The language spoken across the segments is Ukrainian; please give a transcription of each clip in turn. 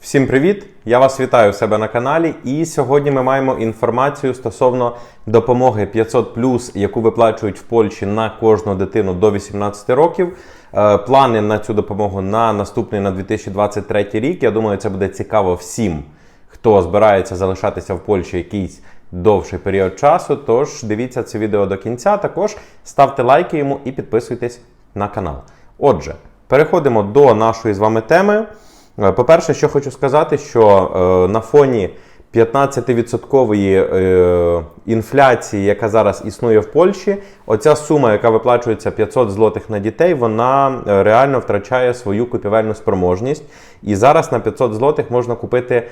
Всім привіт! Я вас вітаю у себе на каналі. І сьогодні ми маємо інформацію стосовно допомоги 500 яку виплачують в Польщі на кожну дитину до 18 років. Е, Плани на цю допомогу на наступний на 2023 рік. Я думаю, це буде цікаво всім, хто збирається залишатися в Польщі якийсь довший період часу. Тож дивіться це відео до кінця. Також ставте лайки йому і підписуйтесь на канал. Отже, переходимо до нашої з вами теми. Е, По-перше, що хочу сказати, що е, на фоні 15% е, інфляції, яка зараз існує в Польщі, оця сума, яка виплачується 500 злотих на дітей, вона реально втрачає свою купівельну спроможність. І зараз на 500 злотих можна купити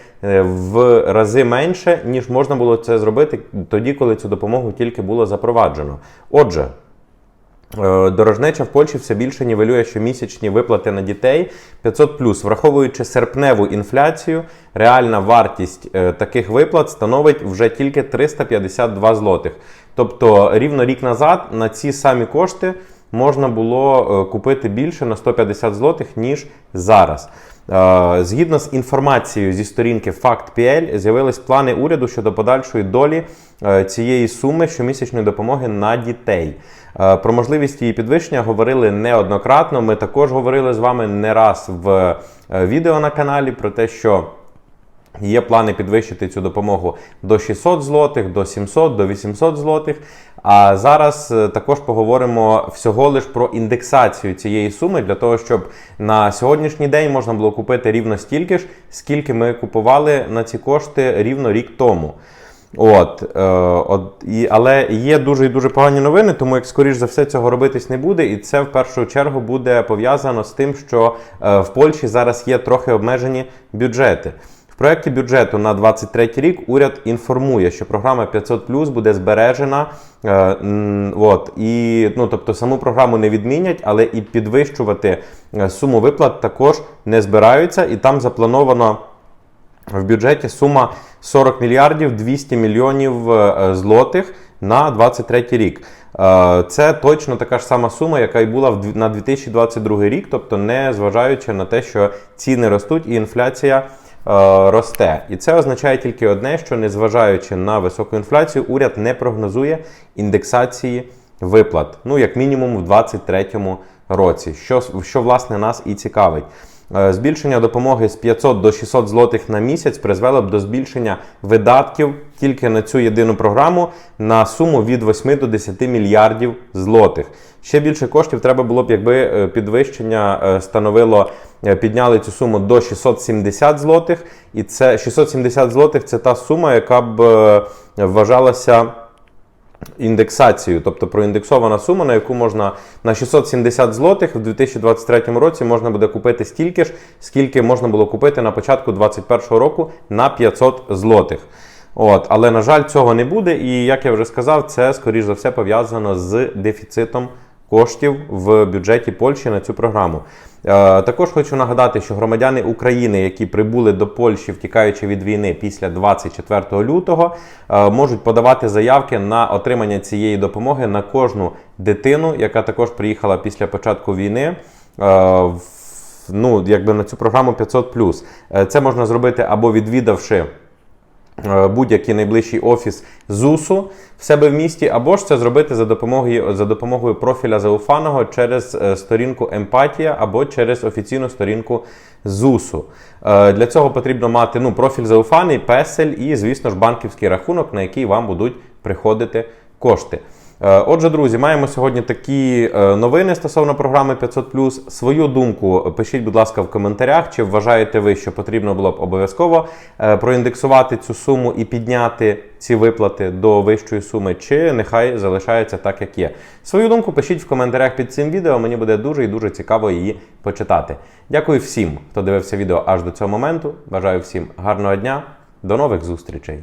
в рази менше, ніж можна було це зробити тоді, коли цю допомогу тільки було запроваджено. Отже, Дорожнеча в Польщі все більше нівелює щомісячні виплати на дітей 500 враховуючи серпневу інфляцію, реальна вартість е, таких виплат становить вже тільки 352 злотих. Тобто рівно рік назад на ці самі кошти можна було е, купити більше на 150 злотих, ніж зараз. Е, Згідно з інформацією зі сторінки Fact.pl, з'явились плани уряду щодо подальшої долі е, цієї суми щомісячної допомоги на дітей. Е, Про можливість її підвищення говорили неоднократно. Ми також говорили з вами не раз в відео на каналі про те, що. Є плани підвищити цю допомогу до 600 злотих, до 700, до 800 злотих. А зараз е, також поговоримо всього лиш про індексацію цієї суми для того, щоб на сьогоднішній день можна було купити рівно стільки ж, скільки ми купували на ці кошти рівно рік тому. От, е, от, і, але є дуже і дуже погані новини, тому як скоріш за все цього робитись не буде, і це в першу чергу буде пов'язано з тим, що е, в Польщі зараз є трохи обмежені бюджети. В проєкті бюджету на 23 рік уряд інформує, що програма 500 буде збережена. Е, от, і, ну, тобто саму програму не відмінять, але і підвищувати е, суму виплат також не збираються, і там заплановано. В бюджеті сума 40 мільярдів 200 мільйонів е, злотих на 23 рік. Е, Це точно така ж сама сума, яка й була на 2022 рік, тобто не зважаючи на те, що ціни ростуть і інфляція е, росте. І це означає тільки одне: що незважаючи на високу інфляцію, уряд не прогнозує індексації виплат, ну як мінімум в 2023 році, що, що власне нас і цікавить. Е, Збільшення допомоги з 500 до 600 злотих на місяць призвело б до збільшення видатків тільки на цю єдину програму на суму від 8 до 10 мільярдів злотих. Ще більше коштів треба було б, якби е, підвищення е, становило, підняли цю суму до 670 злотих. І це 670 злотих це та сума, яка б вважалася індексацію, тобто проіндексована сума, на яку можна на 670 злотих в 2023 році можна буде купити стільки ж, скільки можна було купити на початку 2021 року на 500 злотих. От, але на жаль, цього не буде. І як я вже сказав, це скоріш за все пов'язано з дефіцитом коштів в бюджеті Польщі на цю програму. Е, також хочу нагадати, що громадяни України, які прибули до Польщі, втікаючи від війни після 24 лютого, е, можуть подавати заявки на отримання цієї допомоги на кожну дитину, яка також приїхала після початку війни. е, Ну, якби на цю програму 500 Е, Це можна зробити або відвідавши будь-який найближчий офіс ЗУСу в себе в місті, або ж це зробити за допомогою, за допомогою профіля зауфаного через е, сторінку Емпатія або через офіційну сторінку ЗУСу. Е, Для цього потрібно мати ну, профіль зауфаний, песель і, звісно ж, банківський рахунок, на який вам будуть приходити кошти. Е, Отже, друзі, маємо сьогодні такі е, новини стосовно програми 500 Свою думку пишіть, будь ласка, в коментарях. Чи вважаєте ви, що потрібно було б обов'язково е, проіндексувати цю суму і підняти ці виплати до вищої суми, чи нехай залишається так, як є. Свою думку пишіть в коментарях під цим відео. Мені буде дуже і дуже цікаво її почитати. Дякую всім, хто дивився відео аж до цього моменту. Бажаю всім гарного дня. До нових зустрічей!